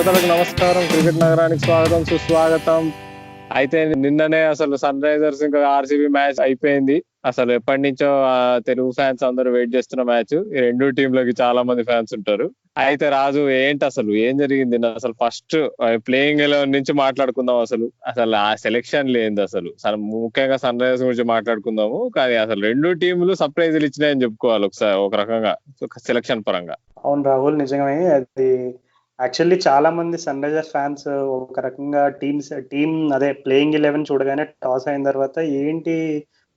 శ్రోతలకు నమస్కారం. క్రికెట్ నగరానికి స్వాగతం సుస్వాగతం. అయితే నిన్ననే అసలు సన్ రైజర్స్ ఇంకా ఆర్సీబీ మ్యాచ్ అయిపోయింది. అసలు ఎప్పటి నుంచో ఆ, తెలుగు ఫ్యాన్స్ అందరూ వెయిట్ చేస్తున్న మ్యాచ్. ఈ రెండు టీంలకి చాలా మంది ఫ్యాన్స్ ఉంటారు. అయితే రాజు ఏంటి అసలు? ఏం జరిగింది? అసలు ఫస్ట్ ప్లేయింగ్ ఎలెవెన్ నుంచి మాట్లాడుకుందాం అసలు. అసలు ఆ సెలెక్షన్ లేనిది అసలు. ముఖ్యంగా సన్ రైజర్స్ గురించి మాట్లాడుకుందాము. కానీ అసలు రెండు టీంలు సర్ప్రైజులు ఇచ్చినాయని చెప్పుకోవాలి ఒకసారి ఒక రకంగా సెలక్షన్ పరంగా. అవును రాహుల్ నిజమే. అది యాక్చువల్లీ చాలా మంది సన్ రైజర్స్ ఫ్యాన్స్ ఒక రకంగా టీమ్స్ టీమ్ అదే ప్లేయింగ్ ఎలెవెన్ చూడగానే టాస్ అయిన తర్వాత ఏంటి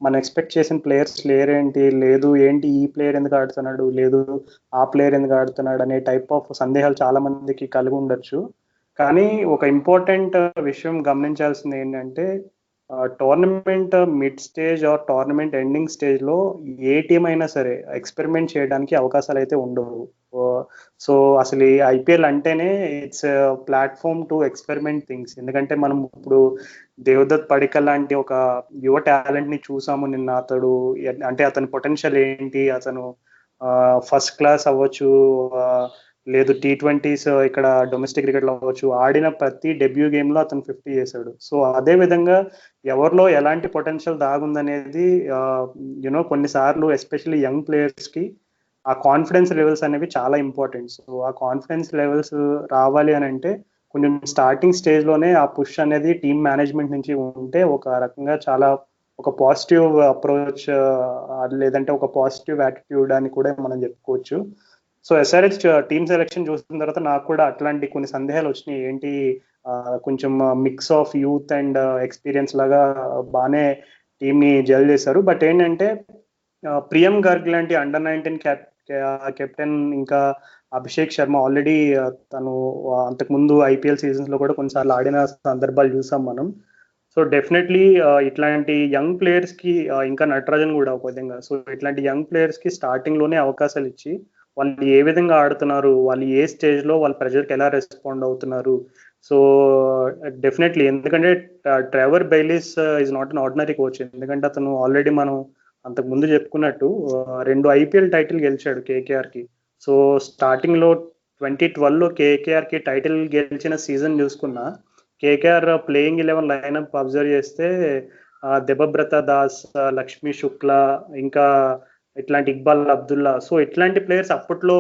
మనం ఎక్స్పెక్ట్ చేసిన ప్లేయర్స్ లేరేంటి లేదు ఏంటి ఈ ప్లేయర్ ఎందుకు ఆడుతున్నాడు? లేదు ఆ ప్లేయర్ ఎందుకు ఆడుతున్నాడు? అనే టైప్ ఆఫ్ సందేహాలు చాలా మందికి కలిగి ఉండొచ్చు. కానీ ఒక ఇంపార్టెంట్ విషయం గమనించాల్సింది ఏంటంటే tournament mid stage or tournament ending స్టేజ్లో ఏ టీం అయినా సరే ఎక్స్పెరిమెంట్ చేయడానికి అవకాశాలు అయితే ఉండవు. సో అసలు ఈ ఐపీఎల్ అంటేనే it's platform to experiment things ఎందుకంటే మనం ఇప్పుడు దేవదత్ పడికల్ లాంటి ఒక యువ టాలెంట్ని చూసాము నిన్న అతడు. అంటే అతని పొటెన్షియల్ ఏంటి? అతను ఫస్ట్ క్లాస్ అవ్వచ్చు లేదు టీ ట్వంటీస్ ఇక్కడ డొమెస్టిక్ క్రికెట్లో అవ్వచ్చు. ఆడిన ప్రతి డెబ్యూ గేమ్లో అతను ఫిఫ్టీ చేశాడు. సో అదే విధంగా ఎవరిలో ఎలాంటి పొటెన్షియల్ దాగుందనేది యునో కొన్నిసార్లు ఎస్పెషల్లీ యంగ్ ప్లేయర్స్కి ఆ కాన్ఫిడెన్స్ లెవెల్స్ అనేవి చాలా ఇంపార్టెంట్ సో ఆ కాన్ఫిడెన్స్ లెవెల్స్ రావాలి అని అంటే కొంచెం స్టార్టింగ్ స్టేజ్లోనే ఆ పుష్ అనేది టీమ్ మేనేజ్మెంట్ నుంచి ఉంటే ఒక రకంగా చాలా ఒక పాజిటివ్ అప్రోచ్ లేదంటే ఒక పాజిటివ్ యాటిట్యూడ్ అని కూడా మనం చెప్పుకోవచ్చు. సో ఎస్ఆర్హెచ్ టీమ్ సెలెక్షన్ చూసిన తర్వాత నాకు కూడా అట్లాంటి కొన్ని సందేహాలు వచ్చినాయి. ఏంటి? కొంచెం mix of youth and experience లాగా బాగానే టీమ్ని జల్ చేశారు. బట్ ఏంటంటే ప్రియం గర్గ్ లాంటి అండర్ నైన్టీన్ క్యాప్ కెప్టెన్ ఇంకా అభిషేక్ శర్మ ఆల్రెడీ తను అంతకుముందు ఐపీఎల్ సీజన్స్లో కూడా కొన్నిసార్లు ఆడిన సందర్భాలు చూసాం మనం. సో డెఫినెట్లీ ఇట్లాంటి యంగ్ ప్లేయర్స్కి ఇంకా నటరాజన్ కూడా ఒక విధంగా. సో ఇట్లాంటి యంగ్ ప్లేయర్స్కి స్టార్టింగ్లోనే అవకాశాలు ఇచ్చి వాళ్ళు ఏ విధంగా ఆడుతున్నారు వాళ్ళు ఏ స్టేజ్లో వాళ్ళ ప్రెజర్కి ఎలా రెస్పాండ్ అవుతున్నారు. సో డెఫినెట్లీ ఎందుకంటే Trevor Bayliss is not an ordinary coach ఎందుకంటే అతను ఆల్రెడీ మనం అంతకు ముందు చెప్పుకున్నట్టు రెండు ఐపీఎల్ టైటిల్ గెలిచాడు కేకేఆర్కి సో స్టార్టింగ్లో ట్వంటీ ట్వెల్వ్లో కేకేఆర్కి టైటిల్ గెలిచిన సీజన్ చూసుకున్నా KKR playing eleven lineup observe చేస్తే దెబబ్రత దాస్ లక్ష్మీ శుక్లా ఇంకా ఇట్లాంటి ఇక్బాల్ అబ్దుల్లా. సో ఇట్లాంటి ప్లేయర్స్ అప్పట్లో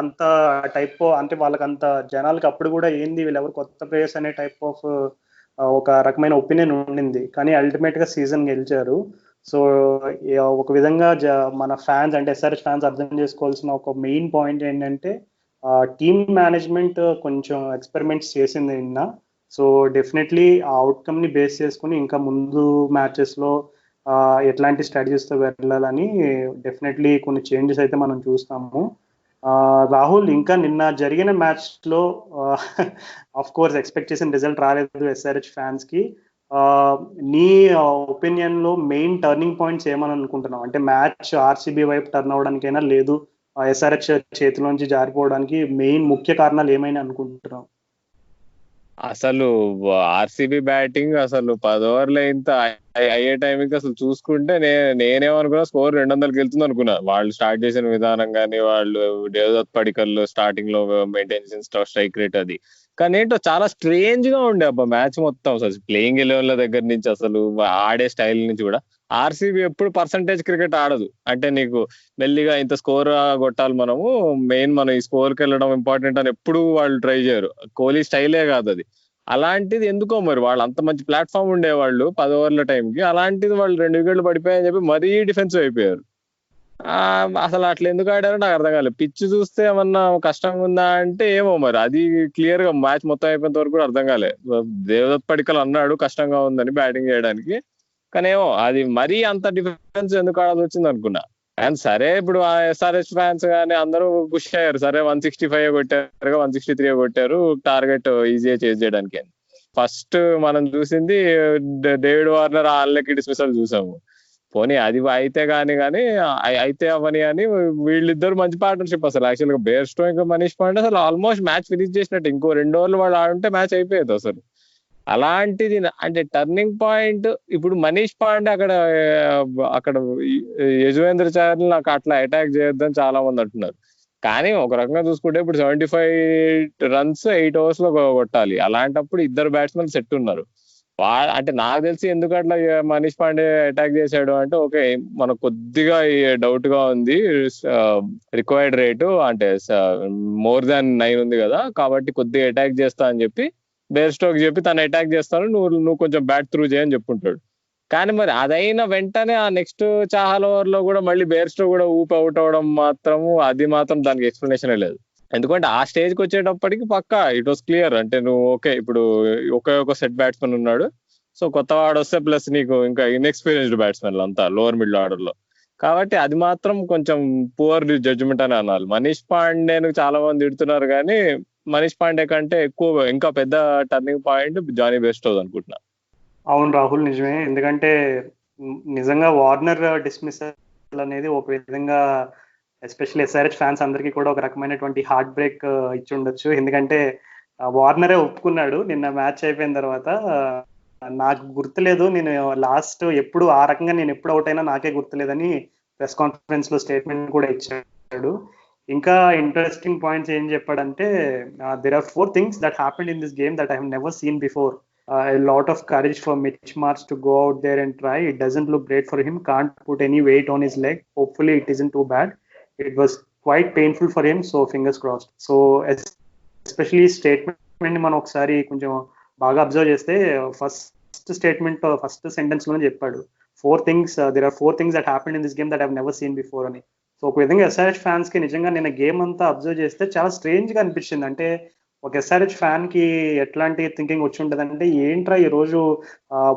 అంత టైప్ అంటే వాళ్ళకి అంత జనాలకి అప్పుడు కూడా ఏంది వీళ్ళెవరు కొత్త ప్లేయర్స్ అనే టైప్ ఆఫ్ ఒక రకమైన ఒపీనియన్ ఉండింది. కానీ అల్టిమేట్గా సీజన్ గెలిచారు. సో ఒక విధంగా జ- మన ఫ్యాన్స్ అంటే ఎస్ఆర్హెచ్ ఫ్యాన్స్ అర్థం చేసుకోవాల్సిన ఒక మెయిన్ పాయింట్ ఏంటంటే టీమ్ మేనేజ్మెంట్ కొంచెం ఎక్స్పెరిమెంట్స్ చేసింది నిన్న. సో డెఫినెట్లీ ఆ అవుట్కమ్ని బేస్ చేసుకుని ఇంకా ముందు మ్యాచెస్లో ఎట్లాంటి స్ట్రాటజీస్తో తో వెళ్ళాలని డెఫినెట్లీ కొన్ని చేంజెస్ అయితే మనం చూస్తాము. రాహుల్ ఇంకా నిన్న జరిగిన మ్యాచ్లో ఆఫ్ కోర్స్ ఎక్స్పెక్ట్ చేసిన రిజల్ట్ రాలేదు ఎస్ఆర్హెచ్ ఫ్యాన్స్కి నీ ఒపీనియన్లో మెయిన్ టర్నింగ్ పాయింట్స్ ఏమని అనుకుంటున్నావు? అంటే మ్యాచ్ ఆర్సీబీ వైపు టర్న్ అవడానికైనా లేదు ఎస్ఆర్హెచ్ చేతిలోంచి జారిపోవడానికి మెయిన్ ముఖ్య కారణాలు ఏమైనా అనుకుంటున్నావు? అసలు ఆర్సీబీ బ్యాటింగ్ అసలు పది ఓవర్లు ఇంత అయ్యే- అయ్యే టైంకి అసలు చూసుకుంటే నే నేనేమనుకున్నా స్కోర్ రెండు వందలకి వెళ్తుంది అనుకున్నా. వాళ్ళు స్టార్ట్ చేసిన విధానం కానీ వాళ్ళు దేవదత్ పడికల్లో స్టార్టింగ్లో మెయింటైన్ చేసిన స్ట్రైక్ రేట్ అది. కానీ ఏంటో చాలా స్ట్రేంజ్గా ఉండే అబ్బా మ్యాచ్ మొత్తం అసలు. ప్లేయింగ్ ఎలెవెన్ల దగ్గర నుంచి అసలు ఆడే స్టైల్ నుంచి కూడా. ఆర్సీబీ ఎప్పుడు పర్సంటేజ్ క్రికెట్ ఆడదు. అంటే నీకు మెల్లిగా ఇంత స్కోర్ కొట్టాలి మనము మెయిన్ మనం ఈ స్కోర్కి వెళ్ళడం ఇంపార్టెంట్ అని ఎప్పుడు వాళ్ళు ట్రై చేయరు. కోహ్లీ స్టైలే కాదు అది. అలాంటిది ఎందుకో మరి వాళ్ళు అంత మంచి ప్లాట్ఫామ్ ఉండేవాళ్ళు పది ఓవర్ల టైంకి అలాంటిది వాళ్ళు రెండు వికెట్లు పడిపోయాయని చెప్పి మరీ డిఫెన్సివ్ అయిపోయారు. ఆ, అసలు అట్లా ఎందుకు ఆడారో నాకు అర్థం కాలేదు. పిచ్ చూస్తే ఏమన్నా కష్టంగా ఉందా అంటే ఏమో మరి. అది క్లియర్గా మ్యాచ్ మొత్తం అయిపోయినంత వరకు అర్థం కాలే. దేవదత్ పడికల్ అన్నాడు కష్టంగా ఉందని బ్యాటింగ్ చేయడానికి. కానీ ఏమో అది మరీ అంత డిఫరెన్స్ ఎందుకు ఆడాల్సి వచ్చింది అనుకున్నా. అండ్ సరే ఇప్పుడు ఎస్ఆర్ఎస్ ఫ్యాన్స్ కానీ అందరూ పుష్ అయ్యారు. సరే వన్ సిక్స్టీ ఫైవ్ కొట్టారు వన్ సిక్స్టీ త్రీ కొట్టారు టార్గెట్ ఈజీగా చేజ్ చేయడానికి ఫస్ట్ మనం చూసింది డేవిడ్ వార్నర్ ఆళ్ళకి డిస్మిసల్ చూసాము. పోనీ అది అయితే కానీ కానీ అయితే అవని అని వీళ్ళిద్దరు మంచి పార్ట్నర్షిప్ అసలు. యాక్చువల్గా బేర్ స్టో ఇంకా మనీష్ పాండే అసలు ఆల్మోస్ట్ మ్యాచ్ ఫినిష్ చేసినట్టు. ఇంకో రెండు ఓవర్లు వాళ్ళు ఆడుంటే మ్యాచ్ అయిపోయేది అసలు. అలాంటిది అంటే టర్నింగ్ పాయింట్ ఇప్పుడు మనీష్ పాండే అక్కడ అక్కడ యజువేంద్ర చార్ని నాకు అట్లా అటాక్ చేయొద్దని చాలా మంది అంటున్నారు. కానీ ఒక రకంగా చూసుకుంటే ఇప్పుడు సెవెంటీ ఫైవ్ రన్స్ ఎయిట్ అవర్స్లో కొట్టాలి. అలాంటప్పుడు ఇద్దరు బ్యాట్స్మెన్ సెట్ ఉన్నారు. అంటే నాకు తెలిసి ఎందుకు అట్లా మనీష్ పాండే అటాక్ చేశాడు అంటే ఓకే మనకు కొద్దిగా డౌట్గా ఉంది. రిక్వైర్డ్ రేటు అంటే మోర్ దాన్ నైన్ ఉంది కదా కాబట్టి కొద్దిగా అటాక్ చేస్తా అని చెప్పి బేర్ స్టోక్ చెప్పి తను అటాక్ చేస్తాను నువ్వు నువ్వు కొంచెం బ్యాట్ త్రూ చేయని చెప్పుంటాడు. కానీ మరి అదైన వెంటనే ఆ నెక్స్ట్ చాహల్ ఓవర్లో కూడా మళ్ళీ బేర్ స్టోక్ కూడా ఊపి అవుట్ అవడం మాత్రము అది మాత్రం దానికి ఎక్స్ప్లెనేషన్ లేదు. ఎందుకంటే ఆ స్టేజ్కి వచ్చేటప్పటికి పక్కా ఇట్ వాస్ క్లియర్ అంటే నువ్వు ఓకే ఇప్పుడు ఒకే ఒక సెట్ బ్యాట్స్మెన్ ఉన్నాడు. సో కొత్త వాడు వస్తే ప్లస్ నీకు ఇంకా ఇన్ఎక్స్పీరియన్స్డ్ బ్యాట్స్మెన్ అంతా లోవర్ మిడిల్ ఆర్డర్లో. కాబట్టి అది మాత్రం కొంచెం పువర్ జడ్జిమెంట్ అని అనాలి. మనీష్ పాండేను చాలా మంది తిడుతున్నారు కానీ మనీష్ పాండే కంటే ఎక్కువ ఇంకా పెద్ద టర్నింగ్ పాయింట్ జానీ బెస్ట్ అనుకుంటున్నా. అవును రాహుల్ నిజమే. ఎందుకంటే నిజంగా వార్నర్ డిస్మిసల్ అనేది ఒక విధంగా ఎస్పెషల్లీ ఎస్ఆర్హెచ్ ఫ్యాన్స్ అందరికీ కూడా ఒక రకమైనటువంటి హార్ట్ బ్రేక్ ఇచ్చి ఉండొచ్చు ఎందుకంటే వార్నరే ఒప్పుకున్నాడు నిన్న మ్యాచ్ అయిపోయిన తర్వాత. నాకు గుర్తులేదు నేను లాస్ట్ ఎప్పుడు ఆ రకంగా నేను ఎప్పుడు అవుట్ అయినా నాకే గుర్తులేదని ప్రెస్ కాన్ఫరెన్స్లో స్టేట్మెంట్ కూడా ఇచ్చాడు. ఇంకా ఇంట్రెస్టింగ్ పాయింట్స్ ఏం చెప్పాడంటే there are four things that happened in this game that I have never seen before I lot of courage for Mitch Marsh to go out there and try it doesn't look great for him can't put any weight on his leg hopefully it is in too bad it was quite painful for him so fingers crossed so especially statement మనం ఒకసారి కొంచెం బాగా observe చేస్తే first statement first సెంటెన్స్లోనే చెప్పాడు. Four things there are four things that happened in this game that have seen before అని. So ఒక విధంగా ఎస్ఆర్హెచ్ ఫ్యాన్స్కి నిజంగా నేను గేమ్ అంతా అబ్జర్వ్ చేస్తే చాలా స్ట్రేంజ్గా అనిపించింది. అంటే ఒక ఎస్ఆర్హెచ్ ఫ్యాన్కి ఎట్లాంటి థింకింగ్ వచ్చి ఉంటుంది అంటే ఏంట్రా ఈ రోజు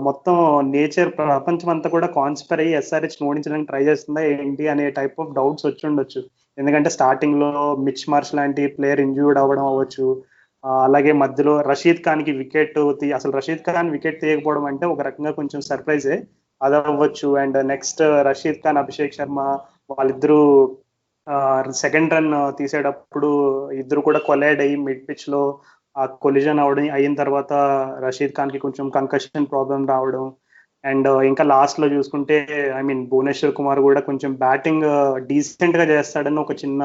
మొత్తం నేచర్ ప్రపంచం అంతా కూడా కాన్స్పర్ అయ్యి ఎస్ఆర్హెచ్ ఓడించడానికి ట్రై చేస్తుందా ఏంటి అనే టైప్ ఆఫ్ డౌట్స్ వచ్చి ఉండొచ్చు. ఎందుకంటే స్టార్టింగ్లో మిచ్ మార్చ్ లాంటి ప్లేయర్ ఇంజూర్డ్ అవ్వడం అవ్వచ్చు. అలాగే మధ్యలో రషీద్ ఖాన్కి వికెట్ అసలు రషీద్ ఖాన్ వికెట్ తీయకపోవడం అంటే ఒక రకంగా కొంచెం సర్ప్రైజే అది అవ్వచ్చు అండ్ నెక్స్ట్ రషీద్ ఖాన్ అభిషేక్ శర్మ వాళ్ళిద్దరూ సెకండ్ రన్ తీసేటప్పుడు ఇద్దరు కూడా కొలైడ్ అయ్యి మిడ్ పిచ్లో ఆ కొలిజన్ అవడం అయిన తర్వాత రషీద్ ఖాన్కి కొంచెం కంకషన్ ప్రాబ్లం రావడం. అండ్ ఇంకా లాస్ట్లో చూసుకుంటే ఐ మీన్ భువనేశ్వర్ కుమార్ కూడా కొంచెం బ్యాటింగ్ డీసెంట్గా చేస్తాడని ఒక చిన్న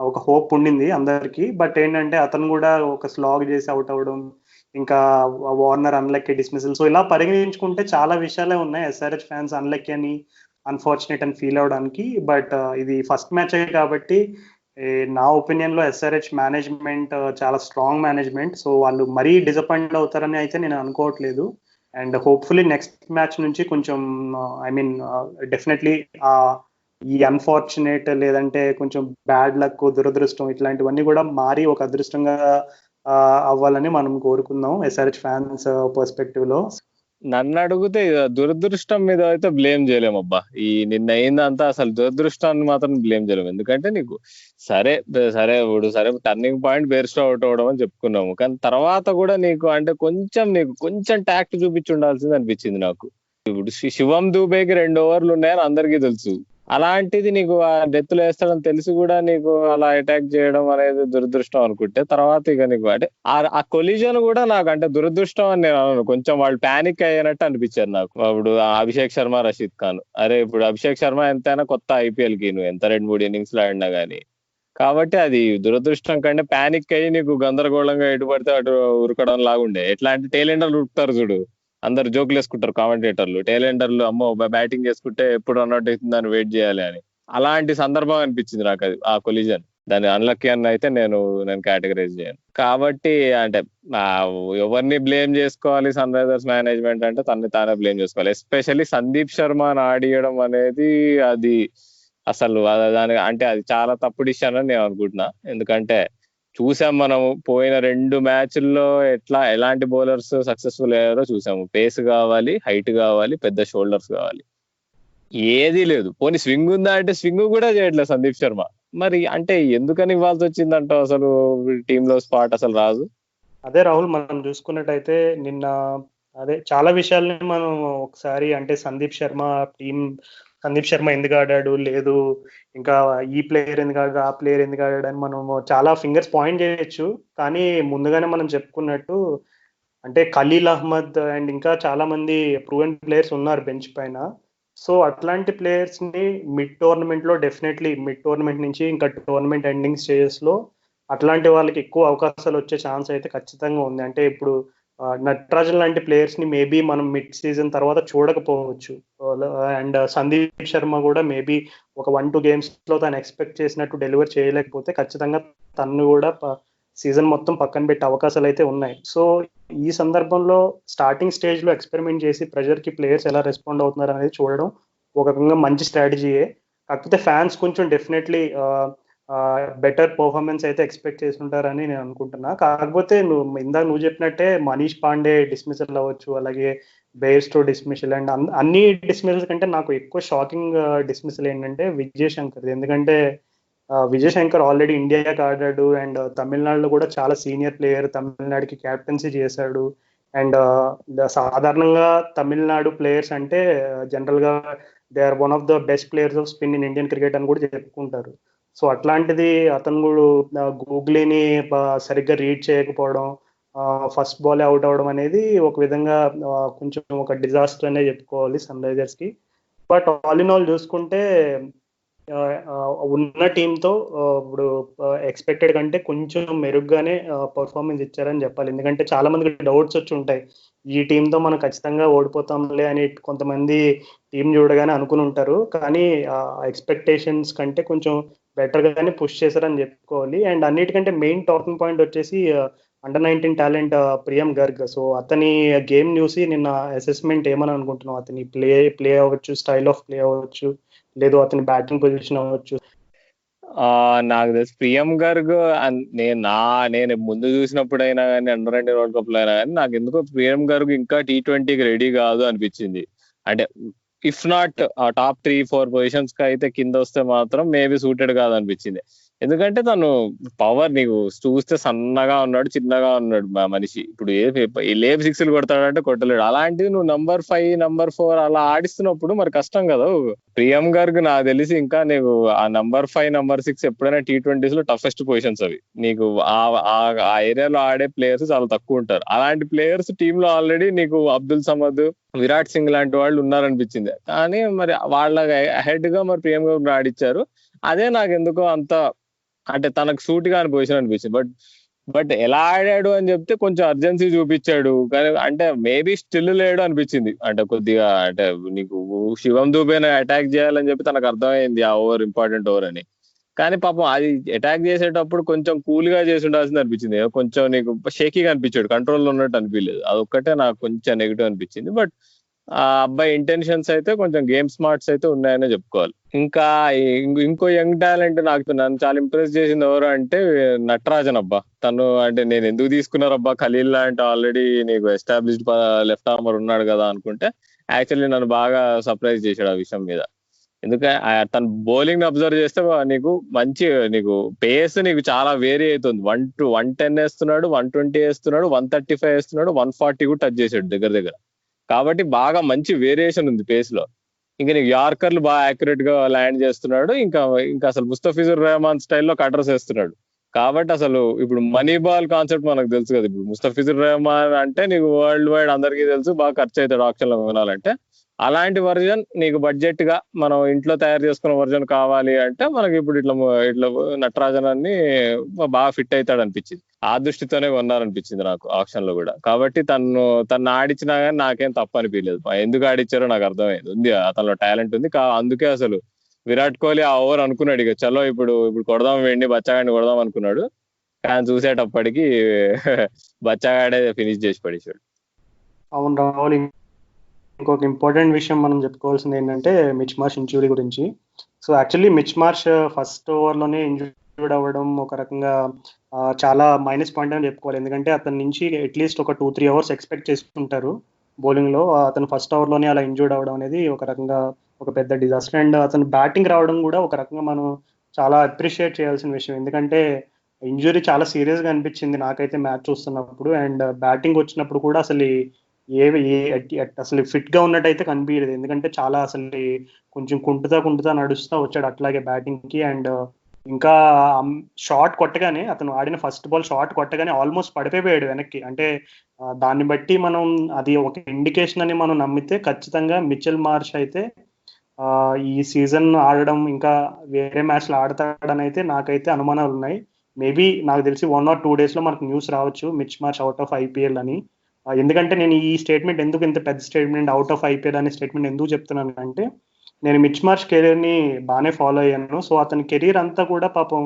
ఒక హోప్ ఉండింది అందరికి. బట్ ఏంటంటే అతను కూడా ఒక స్లాగ్ చేసి అవుట్ అవడం ఇంకా వార్నర్ అన్లక్కీ డిస్మిసల్ సో ఇలా పరిగణించుకుంటే చాలా విషయాలే ఉన్నాయి ఎస్ఆర్హెచ్ ఫ్యాన్స్ అన్లక్కీ అని. అన్ఫార్చునేట్ అని ఫీల్ అవడానికి బట్ uh, ఇది ఫస్ట్ మ్యాచ్ కాబట్టి నా ఒపీనియన్లో ఎస్ఆర్హెచ్ మేనేజ్మెంట్ uh, చాలా స్ట్రాంగ్ మేనేజ్మెంట్ సో వాళ్ళు మరీ డిసప్పాయింట్ అవుతారని అయితే నేను అనుకోవట్లేదు. అండ్ హోప్ఫుల్లీ నెక్స్ట్ మ్యాచ్ నుంచి కొంచెం ఐ మీన్ డెఫినెట్లీ ఈ అన్ఫార్చునేట్ లేదంటే కొంచెం బ్యాడ్ లక్ దురదృష్టం ఇట్లాంటివన్నీ కూడా మారి ఒక అదృష్టంగా uh, అవ్వాలని మనం కోరుకుందాం ఎస్ఆర్హెచ్ ఫ్యాన్స్ పర్స్పెక్టివ్లో. నన్ను అడిగితే దురదృష్టం మీద అయితే బ్లేమ్ చేయలేము అబ్బా ఈ నిన్న అయిందంతా అసలు దురదృష్టాన్ని మాత్రం బ్లేమ్ చేయలేము. ఎందుకంటే నీకు సరే సరే ఇప్పుడు సరే టర్నింగ్ పాయింట్ బేర్స్ట్ అవుట్ అవడం అని చెప్పుకున్నాము. కానీ తర్వాత కూడా నీకు అంటే కొంచెం నీకు కొంచెం ట్యాక్ట్ చూపించి ఉండాల్సింది అనిపించింది నాకు. ఇప్పుడు శివం దూబేకి రెండు ఓవర్లు ఉన్నాయని అందరికీ తెలుసు. అలాంటిది నీకు ఆ డెత్తులు వేస్తాడని తెలిసి కూడా నీకు అలా అటాక్ చేయడం అనేది దురదృష్టం అనుకుంటే తర్వాత ఇక నీకు అంటే ఆ కొలిజన్ కూడా నాకు అంటే దురదృష్టం అని నేను అన్నాను కొంచెం వాళ్ళు ప్యానిక్ అయ్యినట్టు అనిపించారు నాకు. ఇప్పుడు అభిషేక్ శర్మ రషీద్ ఖాన్. అరే ఇప్పుడు అభిషేక్ శర్మ ఎంతైనా కొత్త ఐపీఎల్కి నువ్వు ఎంత రెండు మూడు ఇన్నింగ్స్లో ఆడినా గానీ. కాబట్టి అది దురదృష్టం కంటే ప్యానిక్ అయ్యి నీకు గందరగోళంగా ఎటు పడితే అటు ఉరకడం లాగుండే. ఎట్లా అంటే టేలెండర్లు ఉరుకుతారు చూడు. అందరు జోకులు వేసుకుంటారు కామెంటేటర్లు టైలెండర్లు అమ్మో బ్యాటింగ్ చేసుకుంటే ఎప్పుడు రన్అట్ అవుతుందని వెయిట్ చేయాలి అని. అలాంటి సందర్భం అనిపించింది నాకు అది ఆ కొలిజన్ దాని అన్లక్కీ అని అయితే నేను నేను కేటగరైజ్ చేయను. కాబట్టి అంటే ఎవరిని బ్లేమ్ చేసుకోవాలి సన్ రైజర్స్ మేనేజ్మెంట్ అంటే తనని తానే బ్లేమ్ చేసుకోవాలి. ఎస్పెషల్లీ సందీప్ శర్మ ఆడియడం అనేది అది అసలు దాని అంటే అది చాలా తప్పు డిసిషన్ అని నేను అనుకుంటున్నా. ఎందుకంటే చూసాం మనం పోయిన రెండు మ్యాచ్ల్లో ఎట్లా ఎలాంటి బౌలర్స్ సక్సెస్ఫుల్ అయ్యారో చూసాము. పేస్ కావాలి హైట్ కావాలి పెద్ద షోల్డర్స్ కావాలి. ఏది లేదు. పోనీ స్వింగ్ ఉందా అంటే స్వింగ్ కూడా చేయట్లేదు సందీప్ శర్మ. మరి అంటే ఎందుకని ఇవ్వాల్సి వచ్చిందంట అసలు టీంలో స్పాట్ అసలు రాదు అదే రాహుల్ మనం చూసుకున్నట్టయితే నిన్న అదే చాలా విషయాల్ని మనం ఒకసారి అంటే సందీప్ శర్మ టీం సందీప్ శర్మ ఎందుకు ఆడాడు? లేదు ఇంకా ఈ ప్లేయర్ ఎందుకు ఆడాడు? ఆ ప్లేయర్ ఎందుకు ఆడాడు? అని మనం చాలా ఫింగర్స్ పాయింట్ చేయొచ్చు. కానీ ముందుగానే మనం చెప్పుకున్నట్టు అంటే ఖలీల్ అహ్మద్ అండ్ ఇంకా చాలా మంది ప్రూవెన్ ప్లేయర్స్ ఉన్నారు బెంచ్ పైన. సో అట్లాంటి ప్లేయర్స్ని మిడ్ టోర్నమెంట్లో డెఫినెట్లీ మిడ్ టోర్నమెంట్ నుంచి ఇంకా టోర్నమెంట్ ఎండింగ్ స్టేజెస్లో అట్లాంటి వాళ్ళకి ఎక్కువ అవకాశాలు వచ్చే ఛాన్స్ అయితే ఖచ్చితంగా ఉంది. అంటే ఇప్పుడు నటరాజన్ లాంటి ప్లేయర్స్ని మేబీ మనం మిడ్ సీజన్ తర్వాత చూడకపోవచ్చు. అండ్ uh, సందీప్ శర్మ కూడా మేబీ ఒక వన్ టూ గేమ్స్లో తను ఎక్స్పెక్ట్ చేసినట్టు డెలివర్ చేయలేకపోతే ఖచ్చితంగా తను కూడా సీజన్ మొత్తం పక్కన పెట్టే అవకాశాలు అయితే ఉన్నాయి. సో ఈ సందర్భంలో స్టార్టింగ్ స్టేజ్లో ఎక్స్పెరిమెంట్ చేసి ప్రెజర్కి ప్లేయర్స్ ఎలా రెస్పాండ్ అవుతున్నారు అనేది చూడడం ఒక రకంగా మంచి స్ట్రాటజీయే కాకపోతే ఫ్యాన్స్ కొంచెం డెఫినెట్లీ బెటర్ పర్ఫార్మెన్స్ అయితే ఎక్స్పెక్ట్ చేస్తుంటారని నేను అనుకుంటున్నా. కాకపోతే నువ్వు ఇందాక నువ్వు చెప్పినట్టే మనీష్ పాండే డిస్మిసల్ అవ్వచ్చు అలాగే బేర్స్టో డిస్మిసల్ అండ్ అన్ని డిస్మిసల్స్ కంటే నాకు ఎక్కువ షాకింగ్ డిస్మిసల్ ఏంటంటే విజయ్ శంకర్. ఎందుకంటే విజయ్ శంకర్ ఆల్రెడీ ఇండియాకి ఆడాడు అండ్ తమిళనాడులో కూడా చాలా సీనియర్ ప్లేయర్ తమిళనాడుకి క్యాప్టెన్సీ చేశాడు. అండ్ సాధారణంగా తమిళనాడు ప్లేయర్స్ అంటే జనరల్గా they are one of the best players of spin in Indian cricket అని కూడా చెప్పుకుంటారు. సో అట్లాంటిది అతను కూడా గూగ్లీని సరిగ్గా రీడ్ చేయకపోవడం ఫస్ట్ బాలే అవుట్ అవడం అనేది ఒక విధంగా కొంచెం ఒక డిజాస్టర్ అనే చెప్పుకోవాలి సన్ రైజర్స్కి బట్ ఆల్ ఇన్ ఆల్ చూసుకుంటే ఉన్న టీంతో ఇప్పుడు ఎక్స్పెక్టెడ్ కంటే కొంచెం మెరుగ్గానే పర్ఫార్మెన్స్ ఇచ్చారని చెప్పాలి. ఎందుకంటే చాలా మందికి డౌట్స్ వచ్చి ఉంటాయి. ఈ టీంతో మనం ఖచ్చితంగా ఓడిపోతాంలే అని కొంతమంది టీం చూడగానే అనుకుని ఉంటారు. కానీ ఎక్స్పెక్టేషన్స్ కంటే కొంచెం బెటర్ గానే పుష్ చేశారని చెప్పుకోవాలి. అండ్ అన్నిటికంటే మెయిన్ టాకింగ్ పాయింట్ వచ్చేసి under nineteen talent Priyam Garg. So అతని గేమ్ చూసి నిన్న అసెస్మెంట్ ఏమని అనుకుంటున్నావు? అతని ప్లే ప్లే అవ్వచ్చు స్టైల్ ఆఫ్ ప్లే అవ్వచ్చు లేదు అతని బ్యాటింగ్ పొజిషన్ అవ్వచ్చు. నాకు తెలిసి ప్రియం గర్గ్ నేను నా నేను ముందు చూసినప్పుడైనా కానీ అండర్ నైన్టీన్ వరల్డ్ కప్లో అయినా కానీ నాకు ఎందుకో ప్రియం గర్గ్ ఇంకా టీ ట్వంటీకి రెడీ కాదు అనిపించింది. అంటే ఇఫ్ నాట్ ఆ టాప్ త్రీ ఫోర్ పొజిషన్స్కి అయితే కింద వస్తే మాత్రం మేబీ సూటెడ్ కాదనిపించింది. ఎందుకంటే తను పవర్ నీకు చూస్తే సన్నగా ఉన్నాడు చిన్నగా ఉన్నాడు మా మనిషి. ఇప్పుడు ఏ లేపు సిక్స్లు కొడతాడంటే కొట్టలేడు. అలాంటిది నువ్వు నంబర్ ఫైవ్ నంబర్ ఫోర్ అలా ఆడిస్తున్నప్పుడు మరి కష్టం కదా ప్రియం గర్గ్ నాకు తెలిసి ఇంకా నీకు ఆ నంబర్ ఫైవ్ నంబర్ సిక్స్ ఎప్పుడైనా టీ ట్వంటీస్లో టఫెస్ట్ పొజిషన్స్ అవి. నీకు ఆ ఏరియాలో ఆడే ప్లేయర్స్ చాలా తక్కువ ఉంటారు. అలాంటి ప్లేయర్స్ టీమ్లో ఆల్రెడీ నీకు అబ్దుల్ సమద్ విరాట్ సింగ్ లాంటి వాళ్ళు ఉన్నారనిపించింది. కానీ మరి వాళ్ళ హెడ్గా మరి ప్రియం గారు ఆడిచ్చారు. అదే నాకు ఎందుకో అంత అంటే తనకు సూట్గా పొజిషన్ అనిపించింది. బట్ బట్ ఎలా ఆడాడు అని చెప్తే కొంచెం అర్జెన్సీ చూపించాడు. కానీ అంటే మేబీ స్టిల్ లేడు అనిపించింది. అంటే కొద్దిగా అంటే నీకు శివం దూబేని అటాక్ చేయాలని చెప్పి తనకు అర్థమైంది ఆ ఓవర్ ఇంపార్టెంట్ ఓవర్ అని. కానీ పాపం అది అటాక్ చేసేటప్పుడు కొంచెం కూల్గా చేసి ఉండాల్సింది అనిపించింది. కొంచెం నీకు షేకీగా అనిపించాడు. కంట్రోల్లో ఉన్నట్టు అనిపించలేదు. అదొక్కటే నాకు కొంచెం నెగిటివ్ అనిపించింది. బట్ ఆ అబ్బాయి ఇంటెన్షన్స్ అయితే కొంచెం గేమ్ స్మార్ట్స్ అయితే ఉన్నాయనే చెప్పుకోవాలి. ఇంకా ఇంకో యంగ్ టాలెంట్ నాకు నన్ను చాలా ఇంప్రెస్ చేసింది ఎవరు అంటే నటరాజన్ అబ్బా. తను అంటే నేను ఎందుకు తీసుకున్నారబ్బా ఖలీల్ లాంటి ఆల్రెడీ నీకు ఎస్టాబ్లిష్డ్ లెఫ్ట్ ఆర్మర్ ఉన్నాడు కదా అనుకుంటే యాక్చువల్లీ నన్ను బాగా సర్ప్రైజ్ చేశాడు ఆ విషయం మీద. ఎందుకంటే తన బౌలింగ్ అబ్జర్వ్ చేస్తే నీకు మంచి నీకు పేస్ నీకు చాలా వేరీ అవుతుంది. వన్ టు వన్ టెన్ వేస్తున్నాడు వన్ ట్వంటీ వేస్తున్నాడు వన్ థర్టీ ఫైవ్ వేస్తున్నాడు వన్ ఫార్టీ కూడా టచ్ చేసాడు దగ్గర దగ్గర. కాబట్టి బాగా మంచి వేరియేషన్ ఉంది పేస్లో. ఇంకా నీకు యార్కర్లు బాగా యాక్యురేట్గా ల్యాండ్ చేస్తున్నాడు ఇంకా ఇంకా అసలు ముస్తఫిజుర్ రెహమాన్ స్టైల్లో కటర్స్ వేస్తున్నాడు. కాబట్టి అసలు ఇప్పుడు మనీ బాల్ కాన్సెప్ట్ మనకు తెలుసు కదా ఇప్పుడు ముస్తఫిజుర్ రెహమాన్ అంటే నీకు వరల్డ్ వైడ్ అందరికీ తెలుసు బాగా ఖర్చు అవుతాడు ఆప్షన్లో కొనాలంటే. అలాంటి వర్జన్ నీకు బడ్జెట్గా మనం ఇంట్లో తయారు చేసుకున్న వర్జన్ కావాలి అంటే మనకి ఇప్పుడు ఇట్లా ఇట్లా నటరాజన్ అన్ని బాగా ఫిట్ అవుతాడు అనిపించింది ఆ దృష్టితోనే కొన్నారనిపించింది నాకు ఆప్షన్లో కూడా. కాబట్టి తను తను ఆడిచ్చినా కానీ నాకేం తప్పు అనిపించలేదు. ఎందుకు ఆడిచ్చారో నాకు అర్థమైంది. ఉంది అతనిలో టాలెంట్ ఉంది. అందుకే అసలు విరాట్ కోహ్లీ ఆ ఓవర్ అనుకున్నాడు ఇక. చలో ఇప్పుడు ఇప్పుడు కొడదాం వెండి బచ్చగాడిని కొడదాం అనుకున్నాడు. కానీ చూసేటప్పటికి బచ్చగాడే ఫినిష్ చేసి పడేసాడు. అవును రాహుల్ ఇంకొక ఇంపార్టెంట్ విషయం మనం చెప్పుకోవాల్సింది ఏంటంటే మిచ్ మార్ష్ ఇంజురీ గురించి. So actually Mitch Marsh first ఓవర్లోనే ఇంజూర్డ్ అవ్వడం ఒక రకంగా చాలా మైనస్ పాయింట్ అని చెప్పుకోవాలి. ఎందుకంటే అతని నుంచి అట్లీస్ట్ ఒక టూ త్రీ అవర్స్ ఎక్స్పెక్ట్ చేసుకుంటారు బౌలింగ్లో అతను ఫస్ట్ ఓవర్లోనే అలా ఇంజూర్డ్ అవ్వడం అనేది ఒక రకంగా ఒక పెద్ద డిజాస్టర్ అండ్ అతను బ్యాటింగ్ రావడం కూడా ఒక రకంగా మనం చాలా అప్రిషియేట్ చేయాల్సిన విషయం. ఎందుకంటే ఇంజురీ చాలా సీరియస్గా అనిపించింది నాకైతే మ్యాచ్ చూస్తున్నప్పుడు. అండ్ బ్యాటింగ్ వచ్చినప్పుడు కూడా అసలు ఏ అసలు ఫిట్గా ఉన్నట్టయితే కనిపించలేదు ఎందుకంటే చాలా అసలు కొంచెం కుంటుతా కుంటుతా నడుస్తా వచ్చాడు అట్లాగే బ్యాటింగ్కి. అండ్ uh, ఇంకా um, షార్ట్ కొట్టగానే అతను ఆడిన ఫస్ట్ బాల్ షార్ట్ కొట్టగానే ఆల్మోస్ట్ పడిపోయాడు వెనక్కి. అంటే దాన్ని బట్టి మనం అది ఒక ఇండికేషన్ అని మనం నమ్మితే ఖచ్చితంగా మిచెల్ మార్ష్ అయితే ఈ సీజన్ ఆడడం ఇంకా వేరే మ్యాచ్లు ఆడతాడని అయితే నాకైతే అనుమానాలు ఉన్నాయి మేబీ నాకు తెలిసి వన్ ఆర్ టూ డేస్లో మనకు న్యూస్ రావచ్చు. Mitch Marsh out of IPL అని. ఎందుకంటే నేను ఈ స్టేట్మెంట్ ఎందుకు ఇంత పెద్ద స్టేట్మెంట్ అవుట్ ఆఫ్ ఐపీఎల్ అనే స్టేట్మెంట్ ఎందుకు చెప్తున్నాను అంటే నేను మిచ్ మార్చ్ కెరీర్ని బాగానే ఫాలో అయ్యాను. సో అతని కెరీర్ అంతా కూడా పాపం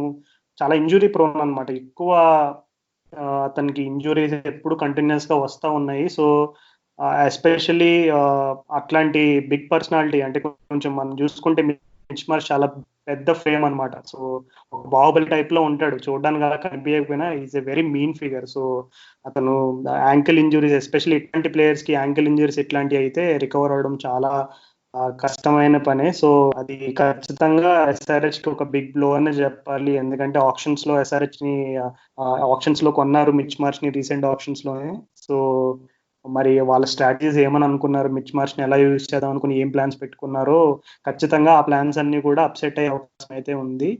చాలా ఇంజురీ ప్రోన్ అనమాట ఎక్కువ అతనికి ఇంజురీస్ ఎప్పుడు కంటిన్యూస్గా వస్తూ ఉన్నాయి. సో ఎస్పెషల్లీ అట్లాంటి బిగ్ పర్సనాలిటీ అంటే కొంచెం మనం చూసుకుంటే మిచ్ మార్చ్ చాలా పెద్ద ఫ్రేమ్ అనమాట సో ఒక బాహుబలి టైప్లో ఉంటాడు. చూడడానికి అలా కనిపించకపోయినా is a very mean figure so అతను యాంకిల్ ఇంజురీస్ ఎస్పెషల్లీ ఇట్లాంటి ప్లేయర్స్కి యాంకిల్ ఇంజురీస్ ఇట్లాంటివి అయితే రికవర్ అవడం చాలా కష్టమైన పనే. సో అది ఖచ్చితంగా ఎస్ఆర్హెచ్కి ఒక బిగ్ బ్లో అని చెప్పాలి. ఎందుకంటే ఆప్షన్స్లో ఎస్ఆర్హెచ్ని ఆప్షన్స్లో కొన్నారు మిచ్ మార్చ్ని రీసెంట్ ఆప్షన్స్లోనే. సో మరి వాళ్ళ స్ట్రాటజీస్ ఏమని అనుకున్నారు? మిచ్ మార్చ్ని ఎలా యూజ్ చేద్దాం అనుకుని ఏం ప్లాన్స్ పెట్టుకున్నారో ఖచ్చితంగా ఆ ప్లాన్స్ అన్ని కూడా అప్సెట్ అయ్యే అవకాశం అయితే ఉంది.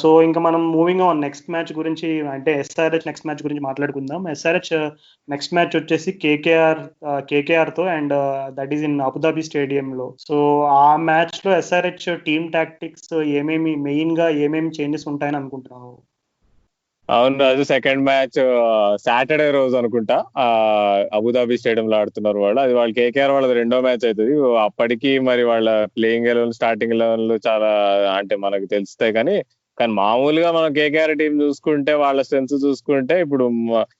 సో ఇంకా మనం మూవింగ్ ఆన్ నెక్స్ట్ మ్యాచ్ గురించి అంటే ఎస్ఆర్హెచ్ నెక్స్ట్ మ్యాచ్ గురించి మాట్లాడుకుందాం. ఎస్ఆర్హెచ్ నెక్స్ట్ మ్యాచ్ వచ్చేసి KKR కేకేఆర్తో and that is in Abu Dhabi స్టేడియంలో సో ఆ మ్యాచ్లో ఎస్ఆర్హెచ్ టీమ్ టాక్టిక్స్ ఏమేమి మెయిన్గా ఏమేమి చేంజెస్ ఉంటాయని అనుకుంటున్నావు? అవును రాజు సెకండ్ మ్యాచ్ సాటర్డే రోజు అనుకుంటా. అబుదాబి స్టేడియం లో ఆడుతున్నారు వాళ్ళు. అది వాళ్ళు కేకేఆర్ వాళ్ళది రెండో మ్యాచ్ అవుతుంది. అప్పటికి మరి వాళ్ళ ప్లేయింగ్ ఎలెవెన్ స్టార్టింగ్ ఎలెవెన్ చాలా అంటే మనకు తెలుస్తాయి కానీ కానీ మామూలుగా మనం కేకేఆర్ టీం చూసుకుంటే వాళ్ళ స్ట్రెంత్ చూసుకుంటే ఇప్పుడు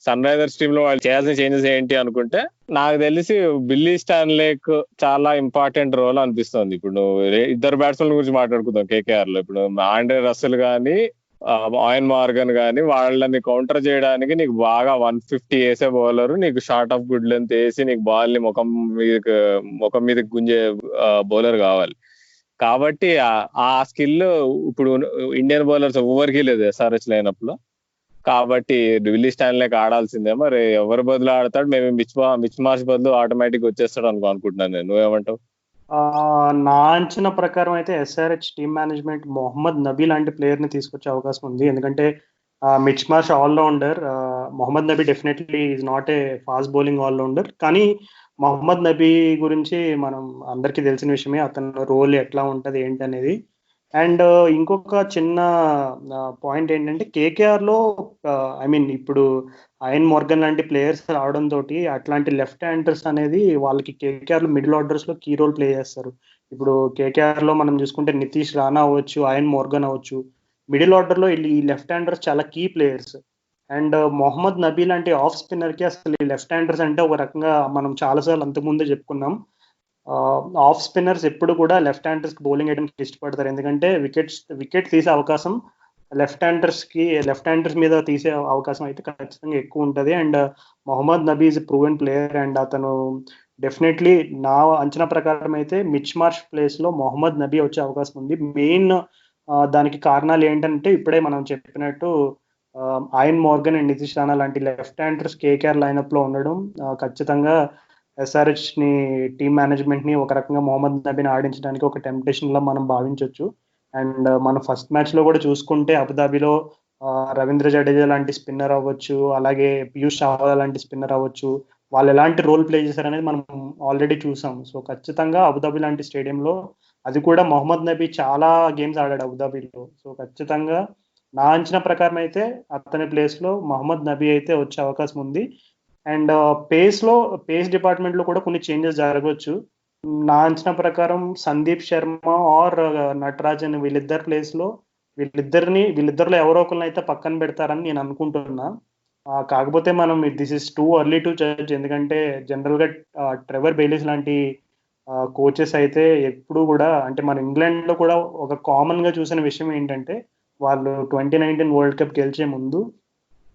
సన్ రైజర్స్ టీమ్లో వాళ్ళు చేయాల్సిన చేంజెస్ ఏంటి అనుకుంటే నాకు తెలిసి బిల్లీ స్టాన్లేక్ చాలా ఇంపార్టెంట్ రోల్ అనిపిస్తుంది. ఇప్పుడు ఇద్దరు బ్యాట్స్మెన్ గురించి మాట్లాడుకుందాం కేకేఆర్లో ఇప్పుడు ఆండ్రే రసల్ గానీ ఆయన్ మార్గన్ కానీ వాళ్ళని కౌంటర్ చేయడానికి నీకు బాగా వన్ ఫిఫ్టీ వేసే బౌలర్ నీకు షార్ట్ ఆఫ్ గుడ్ లెంత్ వేసి నీకు బాల్ని ముఖం మీద ముఖం మీద గుంజే బౌలర్ కావాలి. కాబట్టి ఆ స్కిల్ ఇప్పుడు ఇండియన్ బౌలర్స్ ఎవరికి లేదు ఎస్ఆర్హెచ్ లైనప్లో. కాబట్టి విల్లీ స్టాన్లేక్ ఆడాల్సిందే. మరి ఎవరి బదులు ఆడతాడు? మేము మిచ్ మిచ్ మార్చ్ బదులు ఆటోమేటిక్ వచ్చేస్తాడు అనుకో అనుకుంటున్నాను నేను. నువ్వేమంటావు? నా అంచనా ప్రకారం అయితే SRH team management Mohammad Nabi లాంటి ప్లేయర్ని తీసుకొచ్చే అవకాశం ఉంది. ఎందుకంటే Mitch Marsh allrounder Mohammad Nabi definitely is not a fast bowling allrounder కానీ మొహమ్మద్ నబీ గురించి మనం అందరికీ తెలిసిన విషయమే అతని రోల్ ఎట్లా ఉంటుంది ఏంటి అనేది అండ్ ఇంకొక చిన్న పాయింట్ ఏంటంటే కేకేఆర్లో ఐ మీన్ ఇప్పుడు అయన్ మోర్గన్ లాంటి ప్లేయర్స్ రావడం తోటి అట్లాంటి లెఫ్ట్ హ్యాండర్స్ అనేది వాళ్ళకి కేకేఆర్లో మిడిల్ ఆర్డర్స్లో కీ రోల్ ప్లే చేస్తారు. ఇప్పుడు కేకేఆర్లో మనం చూసుకుంటే నితీష్ రాణా అవ్వచ్చు అయన్ మోర్గన్ అవ్వచ్చు మిడిల్ ఆర్డర్లో ఈ లెఫ్ట్ హ్యాండర్స్ చాలా key players. And Mohammad Nabi లాంటి ఆఫ్ స్పిన్నర్కి అసలు ఈ లెఫ్ట్ హ్యాండర్స్ అంటే ఒక రకంగా మనం చాలాసార్లు అంతకుముందే చెప్పుకున్నాం. ఆఫ్ స్పిన్నర్స్ ఎప్పుడు కూడా లెఫ్ట్ హ్యాండర్స్కి బౌలింగ్ వేయడానికి ఇష్టపడతారు. ఎందుకంటే వికెట్స్ వికెట్ తీసే అవకాశం లెఫ్ట్ హ్యాండర్స్కి లెఫ్ట్ హ్యాండర్స్ మీద తీసే అవకాశం అయితే ఖచ్చితంగా ఎక్కువ ఉంటుంది. And Mohammad Nabi is proven player and అతను డెఫినెట్లీ నా అంచనా ప్రకారం అయితే మిచ్ మార్చ్ ప్లేస్లో మొహమ్మద్ నబీ వచ్చే అవకాశం ఉంది. మెయిన్ దానికి కారణాలు ఏంటంటే ఇప్పుడే మనం చెప్పినట్టు Eoin Morgan and Nitish Rana లాంటి లెఫ్ట్ హ్యాండర్స్ కేకేఆర్ లైనప్లో ఉండడం ఖచ్చితంగా ఎస్ఆర్హెచ్ని టీమ్ మేనేజ్మెంట్ని ఒక రకంగా మొహమ్మద్ నబీని ఆడించడానికి ఒక టెంప్టేషన్ లా మనం భావించవచ్చు అండ్ uh, మన ఫస్ట్ మ్యాచ్లో కూడా చూసుకుంటే అబుదాబిలో రవీంద్ర జడేజా లాంటి స్పిన్నర్ అవ్వచ్చు అలాగే పీయూష్ చావ్లా లాంటి స్పిన్నర్ అవ్వచ్చు. వాళ్ళు ఎలాంటి రోల్ ప్లే చేశారనేది మనం ఆల్రెడీ చూసాం. సో ఖచ్చితంగా అబుదాబి లాంటి స్టేడియంలో అది కూడా మొహమ్మద్ నబీ చాలా గేమ్స్ ఆడాడు అబుదాబిలో. సో ఖచ్చితంగా నా అంచనా ప్రకారం అయితే అతని ప్లేస్లో మహమ్మద్ నబీ అయితే వచ్చే అవకాశం ఉంది. అండ్ పేస్లో పేస్ డిపార్ట్మెంట్లో కూడా కొన్ని చేంజెస్ జరగవచ్చు నా అంచనా ప్రకారం సందీప్ శర్మ ఆర్ నటరాజన్ వీళ్ళిద్దరు ప్లేస్లో వీళ్ళిద్దరిని వీళ్ళిద్దరిలో ఎవరో ఒకరిని అయితే పక్కన పెడతారని నేను అనుకుంటున్నా. కాకపోతే మనం this is too early to judge ఎందుకంటే జనరల్గా ట్రెవర్ బెయిలీస్ లాంటి కోచెస్ అయితే ఎప్పుడు కూడా అంటే మన ఇంగ్లాండ్లో కూడా ఒక కామన్గా చూసిన విషయం ఏంటంటే వాళ్ళు ట్వంటీ నైన్టీన్ వరల్డ్ కప్ గెలిచే ముందు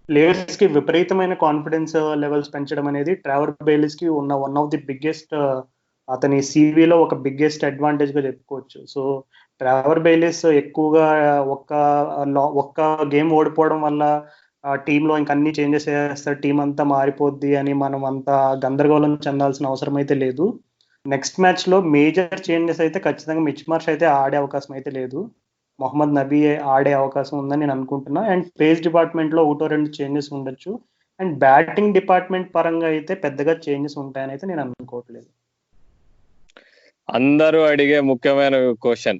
ప్లేయర్స్కి విపరీతమైన కాన్ఫిడెన్స్ లెవెల్స్ పెంచడం అనేది ట్రావర్ బెయిలీస్కి ఉన్న వన్ ఆఫ్ ది బిగ్గెస్ట్ అతని సివిలో ఒక బిగ్గెస్ట్ అడ్వాంటేజ్గా చెప్పుకోవచ్చు. సో ట్రావర్ బెయిలీస్ ఎక్కువగా ఒక్క ఒక్క గేమ్ ఓడిపోవడం వల్ల టీంలో ఇంక అన్ని చేంజెస్ చేస్తారు. టీం అంతా మారిపోద్ది అని మనం అంత గందరగోళం చెందాల్సిన అవసరం అయితే లేదు. నెక్స్ట్ మ్యాచ్లో మేజర్ చేంజెస్ అయితే ఖచ్చితంగా మిచ్ మార్చ్ అయితే ఆడే అవకాశం అయితే లేదు. మొహమ్మద్ నబీ ఆడే అవకాశం ఉందని నేను అనుకుంటున్నా. అండ్ పేస్ డిపార్ట్మెంట్లో ఒకటో రెండు చేంజెస్ ఉండొచ్చు. అండ్ బ్యాటింగ్ డిపార్ట్మెంట్ పరంగా అయితే పెద్దగా చేంజెస్ ఉంటాయని అయితే నేను అనుకోవట్లేదు. అందరూ అడిగే ముఖ్యమైన క్వశ్చన్.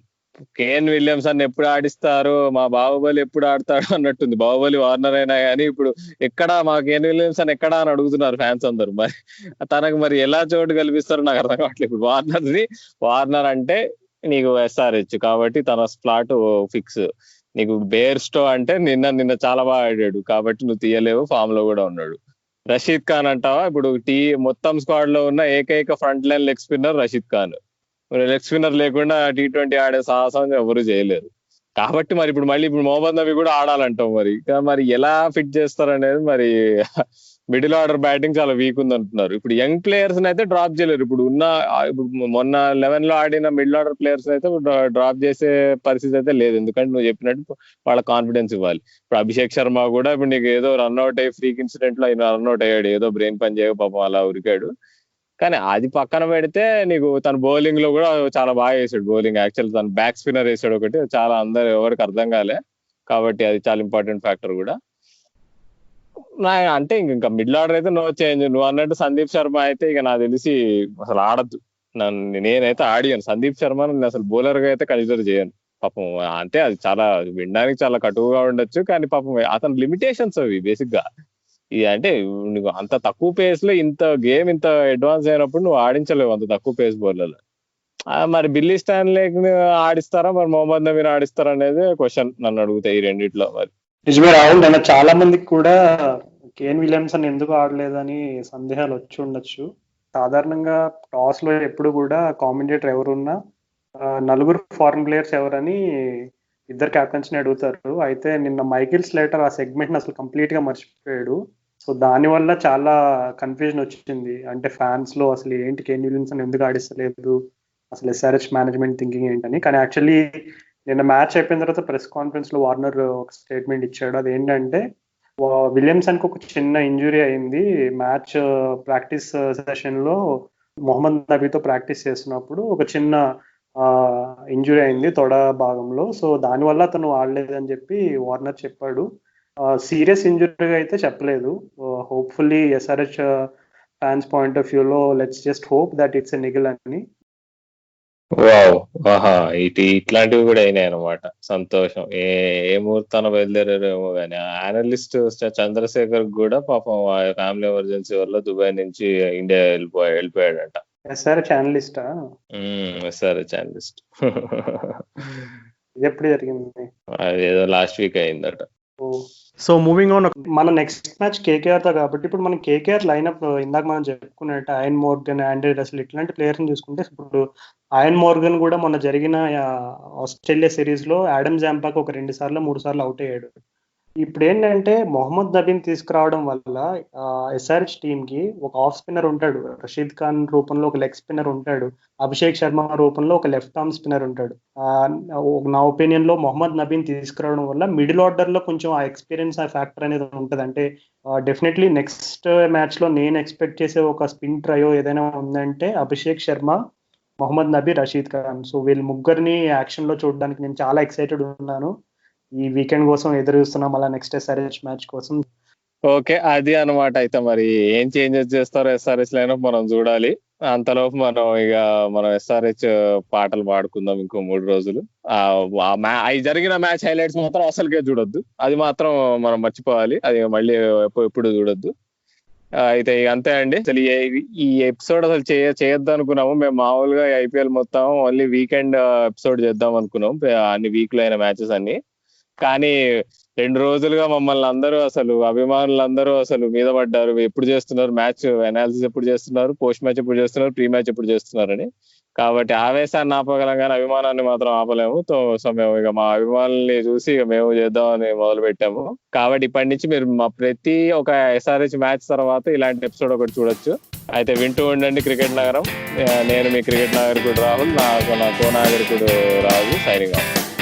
కేన్ విలియమ్సన్ ఎప్పుడు ఆడిస్తారు? మా బాహుబలి ఎప్పుడు ఆడతాడు అన్నట్టుంది. బాహుబలి వార్నర్ అయినా కానీ ఇప్పుడు ఎక్కడ మా కేన్ విలియమ్సన్ ఎక్కడ అని అడుగుతున్నారు ఫ్యాన్స్ అందరూ. మరి తనకు మరి ఎలా చోటు కల్పిస్తారో నాకు అర్థం కావట్లేదు. ఇప్పుడు వార్నర్ని వార్నర్ అంటే నీకు ఎస్ఆర్హెచ్ కాబట్టి తన స్లాట్ ఫిక్స్ నీకు బేర్స్టో అంటే నిన్న నిన్న చాలా బాగా ఆడాడు కాబట్టి నువ్వు తీయలేవు ఫామ్లో కూడా ఉన్నాడు. రషీద్ ఖాన్ అంటావా? ఇప్పుడు టీ మొత్తం స్క్వాడ్లో ఉన్న ఏకైక front line leg spinner Rashid Khan. Leg spinner లేకుండా టీ ట్వంటీ ఆడే సాహసం ఎవరు చేయలేరు. కాబట్టి మరి ఇప్పుడు మళ్ళీ ఇప్పుడు మొహమ్మద్ నబీ కూడా ఆడాలంటాం మరి. మరి ఎలా ఫిట్ చేస్తారనేది మరి మిడిల్ ఆర్డర్ బ్యాటింగ్ చాలా వీక్ ఉంది అంటున్నారు ఇప్పుడు యంగ్ ప్లేయర్స్ అయితే డ్రాప్ చేయలేరు. ఇప్పుడు ఉన్న ఇప్పుడు మొన్న లెవెన్లో ఆడిన మిడిల్ ఆర్డర్ ప్లేయర్స్ అయితే డ్రాప్ చేసే పరిస్థితి అయితే లేదు. ఎందుకంటే నువ్వు చెప్పినట్టు వాళ్ళ కాన్ఫిడెన్స్ ఇవ్వాలి. ఇప్పుడు అభిషేక్ శర్మ కూడా ఇప్పుడు నీకు ఏదో రన్అట్ అయ్యి ఫ్రీక్ ఇన్సిడెంట్లో ఆయన రన్అట్ అయ్యాడు. ఏదో బ్రెయిన్ పని చేయక పాపం అలా ఉరికాడు. కానీ అది పక్కన పెడితే నీకు తన బౌలింగ్లో కూడా చాలా బాగా వేసాడు. బౌలింగ్ యాక్చువల్ తన బ్యాక్ స్పిన్నర్ వేసాడు ఒకటి. చాలా అందరు ఎవరికి అర్థం కాలే. కాబట్టి అది చాలా ఇంపార్టెంట్ ఫ్యాక్టర్ కూడా. నా అంటే ఇంక ఇంకా మిడిల్ ఆర్డర్ అయితే నో చేంజ్ నువ్వు అన్నట్టు సందీప్ శర్మ అయితే ఇక నాకు తెలిసి అసలు ఆడద్దు. నన్ను నేనైతే ఆడియను. సందీప్ శర్మ నేను అసలు బౌలర్గా అయితే కన్సిడర్ చేయను. పాపం అంటే అది చాలా వినడానికి చాలా కటువుగా ఉండొచ్చు కానీ పాపం అతని లిమిటేషన్స్ అవి బేసిక్గా ఇది అంటే నువ్వు అంత తక్కువ పేస్లో ఇంత గేమ్ ఇంత అడ్వాన్స్ అయినప్పుడు నువ్వు ఆడించలేవు అంత తక్కువ పేస్ బౌలర్లు మరి బిల్లీ స్టాన్లేక్ ఆడిస్తారా? మరి మొహమ్మద్ నబీని ఆడిస్తారా అనేది క్వశ్చన్ నన్ను అడుగుతాయి ఈ రెండిట్లో మరి. నిజమే రాహుల్ నిన్న చాలా మందికి కూడా కేన్ విలియమ్సన్ ఎందుకు ఆడలేదని సందేహాలు వచ్చి ఉండొచ్చు. సాధారణంగా టాస్లో ఎప్పుడు కూడా కామెంటేటర్ ఎవరున్నా నలుగురు ఫారెన్ ప్లేయర్స్ ఎవరని ఇద్దరు కెప్టెన్స్ని అడుగుతారు. అయితే నిన్న మైకిల్ స్లేటర్ ఆ సెగ్మెంట్ అసలు కంప్లీట్గా మర్చిపోయాడు. సో దానివల్ల చాలా కన్ఫ్యూజన్ వచ్చింది. అంటే ఫ్యాన్స్లో అసలు ఏంటి కేన్ విలియమ్సన్ ఎందుకు ఆడిస్తలేదు? అసలు ఎస్ఆర్హెచ్ మేనేజ్మెంట్ థింకింగ్ ఏంటని. కానీ యాక్చువల్లీ నిన్న మ్యాచ్ అయిపోయిన తర్వాత ప్రెస్ కాన్ఫరెన్స్లో వార్నర్ ఒక స్టేట్మెంట్ ఇచ్చాడు. అది ఏంటంటే విలియమ్సన్కు ఒక చిన్న ఇంజురీ అయింది. మ్యాచ్ ప్రాక్టీస్ సెషన్లో మొహమ్మద్ నబీతో ప్రాక్టీస్ చేస్తున్నప్పుడు ఒక చిన్న ఇంజురీ అయింది తొడ భాగంలో. సో దానివల్ల అతను ఆడలేదని చెప్పి వార్నర్ చెప్పాడు. సీరియస్ ఇంజురీగా అయితే చెప్పలేదు. Hopefully SRH fans point of వ్యూలో let's just hope that it's a niggle అని వావ్ ఆహా ఇటు ఇట్లాంటివి కూడా అయినాయి అనమాట సంతోషం. ఏ ఏ ముహూర్తాన బయలుదేరారేమో కానీ అనలిస్ట్ చంద్రశేఖర్ కూడా పాపం ఫ్యామిలీ ఎమర్జెన్సీ వల్ల దుబాయ్ నుంచి ఇండియా వెళ్ళిపోయా వెళ్ళిపోయాడంట. ఎస్ఆర్హెచ్ అనలిస్టా ఇది ఎప్పుడు జరిగింది? అది ఏదో లాస్ట్ వీక్ అయిందట. సో మూవింగ్ ఆన్ మన నెక్స్ట్ మ్యాచ్ కేకేఆర్తో కాబట్టి ఇప్పుడు మనం కేకేఆర్ లైనప్ uh, ఇందాక మనం చెప్పుకున్నట్టు ఆయన్ మోర్గన్ ఆండ్రే రసల్ ఇట్లాంటి ప్లేయర్స్ చూసుకుంటే ఇప్పుడు ఆయన్ మోర్గన్ కూడా మొన్న జరిగిన uh, ఆస్ట్రేలియా సిరీస్లో ఆడమ్ జాంపాక్ ఒక రెండు సార్లు మూడు సార్లు అవుట్ అయ్యాడు. ఇప్పుడు ఏంటంటే మొహమ్మద్ నబీన్ తీసుకురావడం వల్ల ఎస్ఆర్హెచ్ టీమ్కి ఒక ఆఫ్ స్పిన్నర్ ఉంటాడు. రషీద్ ఖాన్ రూపంలో ఒక లెగ్ స్పిన్నర్ ఉంటాడు. అభిషేక్ శర్మ రూపంలో ఒక లెఫ్ట్ ఆర్మ్ స్పిన్నర్ ఉంటాడు. నా ఒపీనియన్లో మొహమ్మద్ నబీన్ తీసుకురావడం వల్ల మిడిల్ ఆర్డర్లో కొంచెం ఆ ఎక్స్పీరియన్స్ ఆ ఫ్యాక్టర్ అనేది ఉంటుంది. అంటే డెఫినెట్లీ నెక్స్ట్ మ్యాచ్లో నేను ఎక్స్పెక్ట్ చేసే ఒక స్పిన్ ట్రయో ఏదైనా ఉందంటే అభిషేక్ శర్మ మొహమ్మద్ నబీ రషీద్ ఖాన్. సో వీళ్ళు ముగ్గురిని యాక్షన్లో చూడడానికి నేను చాలా ఎక్సైటెడ్ ఉన్నాను. ఈ వీకెండ్ కోసం ఎదురు చూస్తున్నాం. మళ్ళీ నెక్స్ట్ ఎస్ఆర్హెచ్ మ్యాచ్ కోసం. ఓకే అది అన్నమాట అయితే మరి. ఏం చేంజెస్ చేస్తారో ఎస్ఆర్హెచ్ లైన్ మనం చూడాలి. అంతలోపు మనం ఇక మనం ఎస్ఆర్హెచ్ పాటలు పాడుకుందాం ఇంకో మూడు రోజులు. అవి జరిగిన మ్యాచ్ హైలైట్స్ మాత్రం అసలుకే చూడొద్దు. అది మాత్రం మనం మర్చిపోవాలి. అది మళ్ళీ ఎప్పుడు చూడొద్దు. అయితే ఇక అంతే అండి. అసలు ఈ- ఈ ఎపిసోడ్ అసలు చేయ చేయొద్దు అనుకున్నాము. మేము మామూలుగా ఐపీఎల్ మొత్తం ఓన్లీ వీకెండ్ ఎపిసోడ్ చేద్దాం అనుకున్నాం. అన్ని వీక్లో అయిన మ్యాచెస్ అన్ని. కానీ రెండు రోజులుగా మమ్మల్ని అందరూ అసలు అభిమానులు అందరూ అసలు మీద పడ్డారు. ఎప్పుడు చేస్తున్నారు? మ్యాచ్ అనాలిసిస్ ఎప్పుడు చేస్తున్నారు? పోస్ట్ మ్యాచ్ ఎప్పుడు చేస్తున్నారు? ప్రీ మ్యాచ్ ఎప్పుడు చేస్తున్నారని. కాబట్టి ఆవేశాన్ని ఆపగలం కానీ అభిమానాన్ని మాత్రం ఆపలేము. సో మేము ఇక మా అభిమానుల్ని చూసి ఇక మేము చేద్దామని మొదలు పెట్టాము. కాబట్టి ఇప్పటి నుంచి మీరు మా ప్రతి ఒక ఎస్ఆర్హెచ్ మ్యాచ్ తర్వాత ఇలాంటి ఎపిసోడ్ ఒకటి చూడొచ్చు. అయితే వింటూ ఉండండి క్రికెట్ నగరం. నేను మీ క్రికెట్ నాగరికుడు రాహుల్ నా నా కో నాగరికుడు రాజు సైనింగ్ ఆఫ్